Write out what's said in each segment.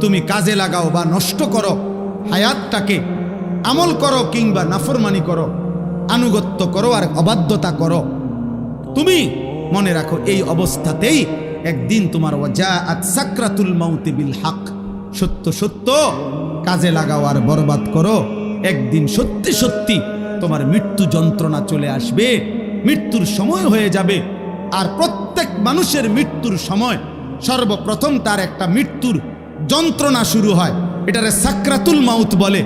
তুমি কাজে লাগাও বা নষ্ট করো, হায়াতটাকে আমল করো কিংবা নাফরমানি করো, আনুগত্য করো আর অবাধ্যতা করো। তুমি মনে রাখো, এই অবস্থাতেই একদিন তোমার ওয়াজাআত সাকরাতুল মাউতি বিল হাক। সত্য সত্য, কাজে লাগাও আর বরবাদ করো। একদিন সত্যি সত্যি তোমার মৃত্যু যন্ত্রণা চলে আসবে, মৃত্যুর সময় হয়ে যাবে। আর প্রত্যেক মানুষের মৃত্যুর সময় সর্বপ্রথম তার একটা মৃত্যুর যন্ত্রণা শুরু হয়। এটারে সাকরাতুল মাউত বলে।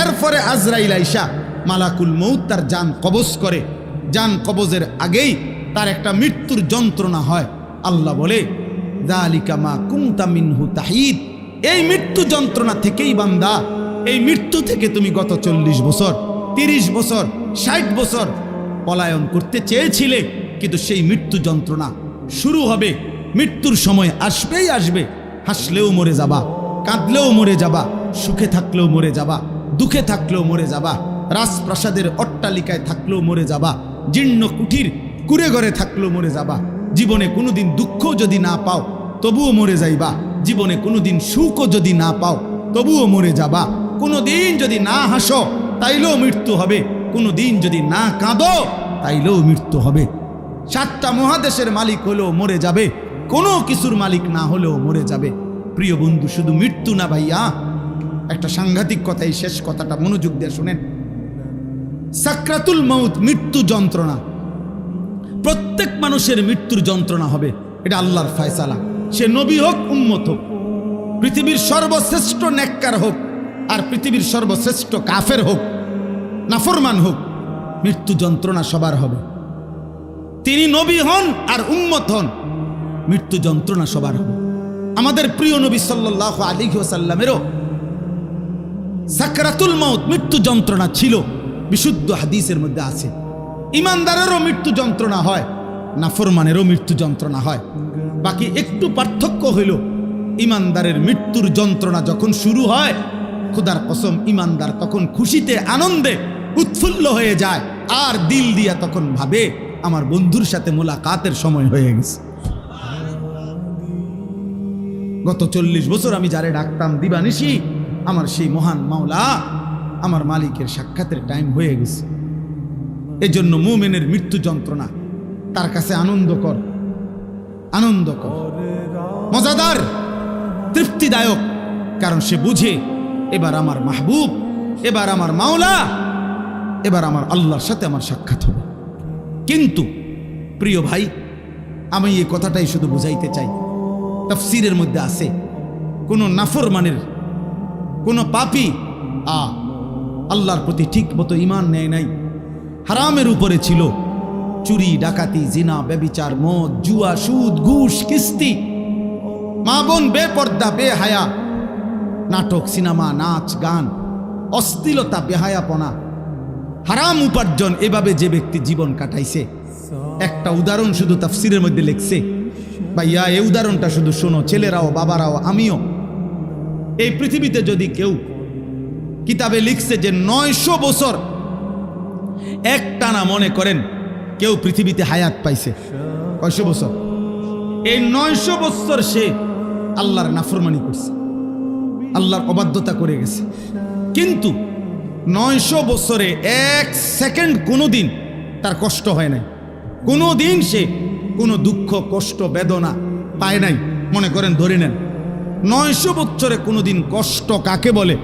এরপরে আজরাইল আইসা মালাকুল মৌত তার যান কবজ করে। যান কবজের আগেই তার একটা মৃত্যুর যন্ত্রণা হয়। আল্লাহ বলে মা কুমতা মিনহু তাহিদ। এই মৃত্যু যন্ত্রণা থেকেই বান্দা, এই মৃত্যু থেকে তুমি গত চল্লিশ বছর, তিরিশ বছর, ষাট বছর পলায়ন করতে চেয়েছিলে, কিন্তু সেই মৃত্যু যন্ত্রণা শুরু হবে। মৃত্যুর সময় আসবেই আসবে। হাসলেও মরে যাবা, কাঁদলেও মরে যাবা, সুখে থাকলেও মরে যাবা, দুঃখে থাকলেও মরে যাবা, রাজপ্রাসাদের অট্টালিকায় থাকলেও মরে যাবা, জীর্ণ কুঠির কুড়ে ঘরে থাকলেও মরে যাবা, জীবনে কোনোদিন দুঃখ যদি না পাও, তবুও মরে যাইবা, জীবনে কোনোদিন সুখও যদি না পাও, তবুও মরে যাবা, কোনোদিন যদি না হাসো, তাইলেও মৃত্যু হবে, কোনোদিন যদি না কাঁদো, তাইলেও মৃত্যু হবে। সাতটা মহাদেশের মালিক হলেও মরে যাবে কোনো কিছুর মালিক না হলেও মরে যাবে। প্রিয় বন্ধু, শুধু মৃত্যু না ভাইয়া, একটা সাংঘাতিক কথা এই শেষ কথাটা মনোযোগ দিয়ে শোনেন। সাকরাতুল মৌত মৃত্যু যন্ত্রণা। প্রত্যেক মানুষের মৃত্যুর যন্ত্রণা হবে, এটা আল্লাহর ফয়সালা। সে নবী হোক উন্মত হোক, পৃথিবীর সর্বশ্রেষ্ঠ নেককার হোক, আর পৃথিবীর সর্বশ্রেষ্ঠ কাফের হোক, নাফরমান হোক, মৃত্যু যন্ত্রণা সবার হবে। তিনি নবী হন আর উন্মত হন। মৃত্যু যন্ত্রণা সবার হবে। আমাদের প্রিয় নবী সাল্লাহ আলী সাল্লামেরও সাকরাতুল মৌত মৃত্যু যন্ত্রণা ছিল, বিশুদ্ধ হাদিসের মধ্যে আছে। ইমানদারেরও মৃত্যু যন্ত্রণা হয়, নাফরমানেরও মৃত্যু যন্ত্রণা হয়। বাকি একটু পার্থক্য হইল, ইমানদারের মৃত্যুর যন্ত্রণা যখন শুরু হয়, খুদার কসম, ইমানদার তখন খুশিতে, আনন্দে উৎফুল্ল হয়ে যায়, আর দিল দিয়া তখন ভাবে, আমার বন্ধুর সাথে মোলাকাতের সময় হয়ে গেছে। গত চল্লিশ বছর আমি যারে ডাকতাম দিবানিশি, আমার সেই মহান মাওলা আমার মালিকের সাক্ষাতের টাইম হয়ে গেছে। এজন্য মুমেনের মৃত্যু যন্ত্রণা, তার কাছে আনন্দকর আনন্দকর মজাদার, তৃপ্তিদায়ক, কারণ সে বুঝে, এবার আমার মাহবুব, এবার আমার মাওলা, এবার আমার আল্লাহর সাথে আমার সাক্ষাৎ হবে। কিন্তু, প্রিয় ভাই, আমি এই কথাটাই শুধু বুঝাইতে চাই। তফসিরের মধ্যে আছে। কোনো নাফরমানের, কোনো পাপি, আ, আল্লাহর প্রতি ঠিক মতো ইমান নেয় নাই। হারামের উপরে ছিল চুরি, ডাকাতি, জিনা, ব্যবিচার, মদ, জুয়া, সুদ, ঘুষ, কিস্তি। মা বোন বেপর্দা, বেহায়া, নাটক, সিনেমা, নাচ, গান, অশ্লীলতা, বেহায়াপনা। হারাম উপার্জন এভাবে যে ব্যক্তি জীবন কাটাইছে। একটা উদাহরণ শুধু তাফসিরের মধ্যে লিখছে। ভাইয়া, এই উদাহরণটা শুধু শোনো, ছেলেরাও, বাবারাও, আমিও। এই পৃথিবীতে যদি কেউ কিতাবে লিখছে যে নয়শো বছর এক টানা মনে করেন, কেউ পৃথিবীতে হায়াত পাইছে। কয়শো বছর? এই নয়শো বছর সে আল্লাহর নাফরমানি করছে, আল্লাহর অবাধ্যতা করে গেছে। কিন্তু নয়শো বছরে এক সেকেন্ড কোনো দিন তার কষ্ট হয় নাই। কোনো দিন সে কোনো দুঃখ, কষ্ট, বেদনা পায় নাই। মনে করেন, ধরে নেন, নয়শো বছরে কোনো দিন কষ্ট কাকে বলে,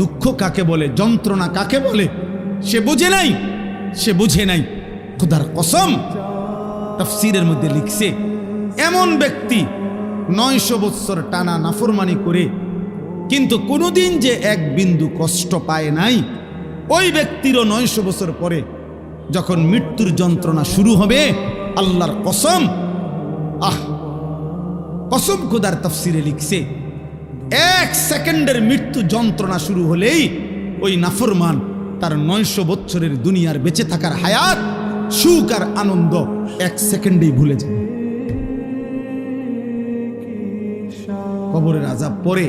দুঃখ কাকে বলে, যন্ত্রণা কাকে বলে, সে বুঝে নাই, সে বুঝে নাই। খুদার কসম, তফসিরের মধ্যে লিখছে, এমন ব্যক্তি নয়শো বৎসর টানা নাফরমানি করে, কিন্তু কোনোদিন যে এক বিন্দু কষ্ট পায় নাই, ওই ব্যক্তিরও নয়শো বছর পরে যখন মৃত্যুর যন্ত্রণা শুরু হবে আল্লাহর কসম। আহ, কসম খুদার তফসিরে লিখছে, এক সেকেন্ডের মৃত্যু যন্ত্রণা শুরু হলেই ওই নাফরমান তার নয়শো বছরের দুনিয়ার বেঁচে থাকার হায়াত, সুখ আর আনন্দ এক সেকেন্ডেই ভুলে যাবে। কবরের আজাব পরে,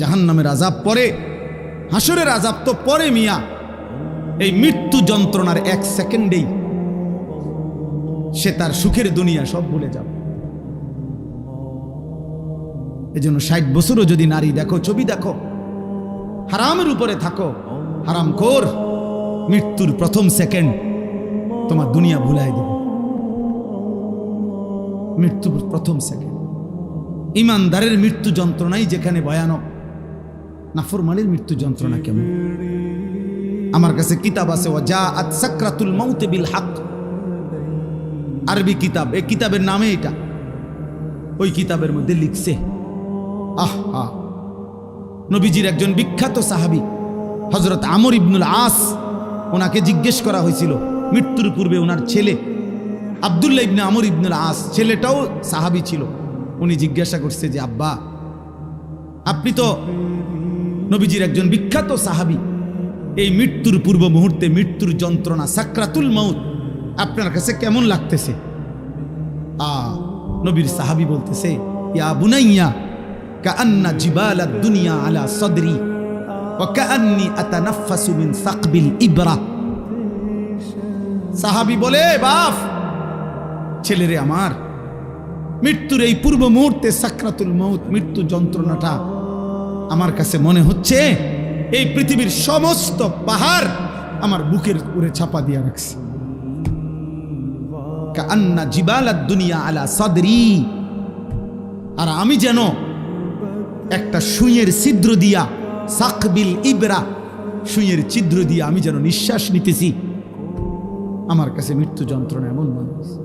জাহান্নামের আজাব পরে হাসরের আজাব তো পরে মিয়া, এই মৃত্যু যন্ত্রণার এক সেকেন্ডেই সে তার সুখের দুনিয়া সব ভুলে যাবে। এজন্য ষাট বছরও যদি নারী দেখো, ছবি দেখো, হারামের উপরে থাকো, হারাম কর, মৃত্যুর প্রথম সেকেন্ড তোমার দুনিয়া ভুলাই দেবে। মৃত্যুর প্রথম সেকেন্ড। ইমানদারের মৃত্যু যন্ত্রণাই যেখানে ভয়ানক, নাফরমানের মৃত্যু যন্ত্রণা কেমন? আমার কাছে কিতাব আছে ও যা আত সাকরাতুল মৌতে বিল হাক আরবি কিতাব, এই কিতাবের নামে এটা। ওই কিতাবের মধ্যে লিখছে, আহা নবীজির একজন বিখ্যাত সাহাবি হজরত আমর ইবনুল আস, ওনাকে জিজ্ঞেস করা হয়েছিল, মৃত্যুর পূর্বে ওনার ছেলে, আবদুল্লাহ ইবনে আমর ইবনুল আস, ছেলেটাও সাহাবি ছিল। উনি জিজ্ঞাসা করছে যে, আব্বা, আপনি তো নবীজির একজন বিখ্যাত সাহাবি, এই মৃত্যুর পূর্ব মুহূর্তে মৃত্যুর যন্ত্রণা সাকরাতুল মাউত আপনার কাছে কেমন লাগতেছে? আ, নবীর সাহাবি বলতেছে, ইয়া বুনাইয়া, কাআন্না জিবালা দুনিয়া আলা সদরি কাআন্নি আতানাফাসু মিন সাকবিল ইবরা। সাহাবি বলে বাপ, ছেলেরে আমার, মৃত্যুর এই পূর্ব মুহূর্তে সাকরাতুল মৌত মৃত্যু যন্ত্রণাটা আমার কাছে মনে হচ্ছে, এই পৃথিবীর সমস্ত পাহাড় আমার বুকের উপরে ছাপা দিয়া রাখছে। কান্না জিবালাদ দুনিয়া আলা সদরি। আর আমি যেন একটা সুইয়ের ছিদ্র দিয়া, সাকবিল ইবরা সুইয়ের ছিদ্র দিয়া আমি যেন নিঃশ্বাস নিতেছি। আমার কাছে মৃত্যু যন্ত্রণা এমন মনে হচ্ছে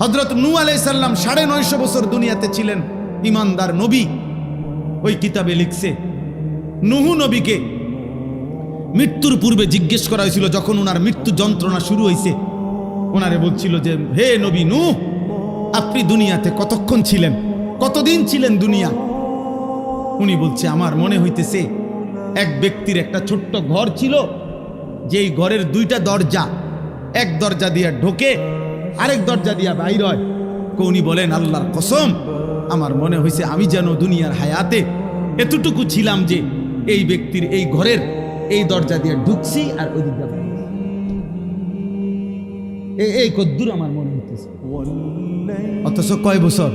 হজরত নু আলাইসাল্লাম সাড়ে নয়শো বছর দুনিয়াতে ছিলেন, ইমানদার নবী। ওই কিতাবে লিখছে, নুহু নবীকে মৃত্যুর পূর্বে জিজ্ঞেস করা হয়েছিল, যখন ওনার মৃত্যু যন্ত্রণা শুরু হয়েছে, ওনারে বলছিল যে, হে নবী নু আপনি দুনিয়াতে কতক্ষণ ছিলেন? কতদিন ছিলেন দুনিয়া? উনি বলছে, আমার মনে হইতেছে, এক ব্যক্তির একটা ছোট্ট ঘর ছিল, যেই ঘরের দুইটা দরজা, এক দরজা দিয়া ঢোকে, আরেক দরজা দিয়া বাইর হয়। উনি বলেন, আল্লাহর কসম, আমার মনে হয়েছে আমি যেন দুনিয়ার হায়াতে এতটুকু ছিলাম যে, এই ব্যক্তির এই ঘরের এই দরজা দিয়ে ঢুকছি আর ওই দিক এই- কদ্দুর আমার মনে হইতেছে। অথচ কয় বছর।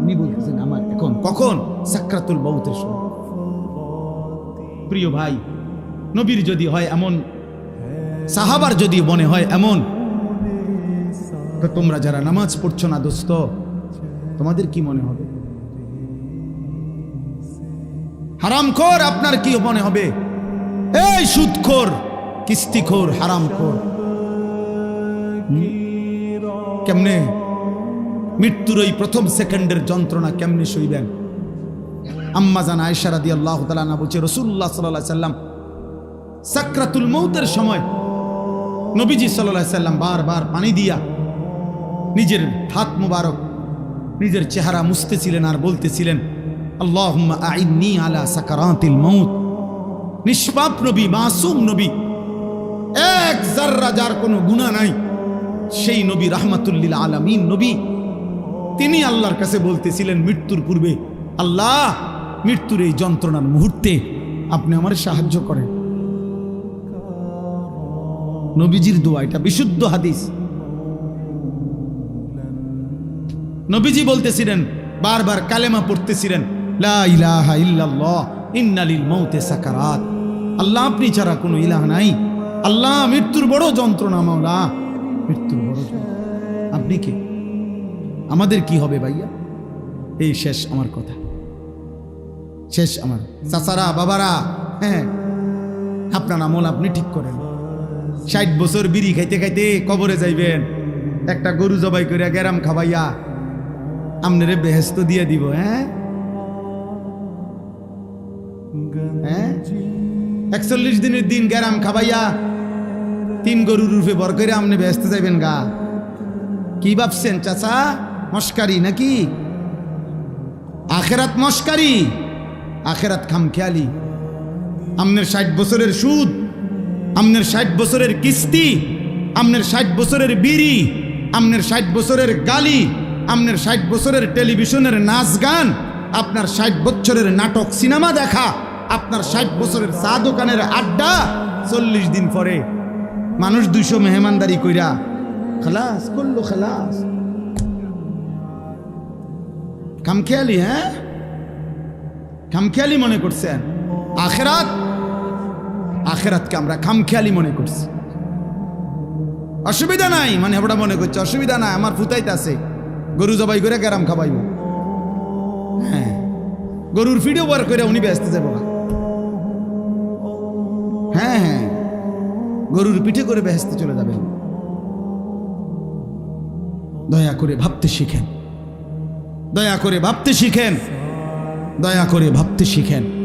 উনি বলতেছেন, আমার এখন কখন সাকরাতুল বৌতের সময়? প্রিয় ভাই, নবীর যদি হয় এমন, সাহাবার যদি মনে হয় এমন তোমরা যারা নামাজ পড়ছো না দোস্ত, তোমাদের কি মনে হবে? হারামখোর, আপনার কি মনে হবে? এই সুদখোর, কিস্তিখোর, হারামখোর? কেমনে? মৃত্যুর ওই প্রথম সেকেন্ডের যন্ত্রণা কেমনে সইবেন? আম্মা জান রাদি আল্লাহ তালা বলছে রসুল্লাহ সাল্লাহ সাল্লাম সাকরাতুল মৌতের সময় নবীজি সাল্লাহ সাল্লাম বারবার পানি দিয়া নিজের হাত মুবারক, নিজের চেহারা মুছতেছিলেন আর বলতেছিলেন আল্লাহ আইনি আলা সাকারাতিল মৌত নিষ্পাপ নবী, মাসুম নবী, এক জাররা যার কোনো গুণা নাই, সেই নবী রাহমাতুল্লিল আলামিন নবী। তিনি আল্লাহর কাছে বলতেছিলেন, মৃত্যুর পূর্বে, আল্লাহ, মৃত্যুর এই যন্ত্রণার মুহূর্তে আপনি আমার সাহায্য করেন। নবীজির দোয়া, এটা বিশুদ্ধ হাদিস। নবীজি বলতেছিলেন, বারবার কালেমা পড়তেছিলেন লা ইলাহা ইল্লাল্লাহ, ইন্নালিল মৌতে সাকারাত। আল্লাহ, আপনি ছাড়া কোনো ইলাহ নাই। আল্লাহ, মৃত্যুর বড় যন্ত্রণা, মাওলা। মৃত্যুর বড় আপনি কে? আমাদের কি হবে ভাইয়া? এই শেষ আমার কথা। শেষ আমার। চাচারা, বাবারা হ্যাঁ। আপনার আমল আপনি ঠিক করেন। ষাট বছর বিড়ি খাইতে খাইতে কবরে যাইবেন। একটা গরু জবাই করে গেরাম খাবাইয়া আমনেরে বেহেস্ত দিয়ে দিব হ্যাঁ? হ্যাঁ? একচল্লিশ দিনের দিন গেরাম খাবাইয়া তিন গরুর রূপে বর করে আপনি ব্যস্ত যাইবেন গা। কি ভাবছেন, চাচা? মস্কারি নাকি? আখেরাত মস্কারি? আখেরাত খামখেয়ালি। আমনের ষাট বছরের সুদ, আমনের ষাট বছরের কিস্তি, আমনের ষাট বছরের বিড়ি, আমনের ষাট বছরের গালি, আমনের ষাট বছরের টেলিভিশনের নাচ গান আপনার ষাট বছরের নাটক সিনেমা দেখা, আপনার ষাট বছরের চা দোকানের আড্ডা চল্লিশ দিন পরে। মানুষ দুইশো মেহমানদারি কইরা, খালাস, করল খালাস। খামখেয়ালি হ্যাঁ? খামখেয়ালি মনে করছেন? আখেরাত? আখেরাতকে আমরা খামখেয়ালি মনে করছি। অসুবিধা নাই মানে ওটা মনে করছে, অসুবিধা নাই, আমার ফুতাইতে আছে গরু জবাই করে গ্যারাম খাবাইব। গরুর ফিডিও বার করে উনি ব্যস্ত যাব না হ্যাঁ হ্যাঁ। গরুর পিঠে করে ব্যস্ত চলে যাবেন। দয়া করে ভাবতে শিখেন। দয়া করে ভাবতে শিখেন। দয়া করে ভাবতে শিখেন।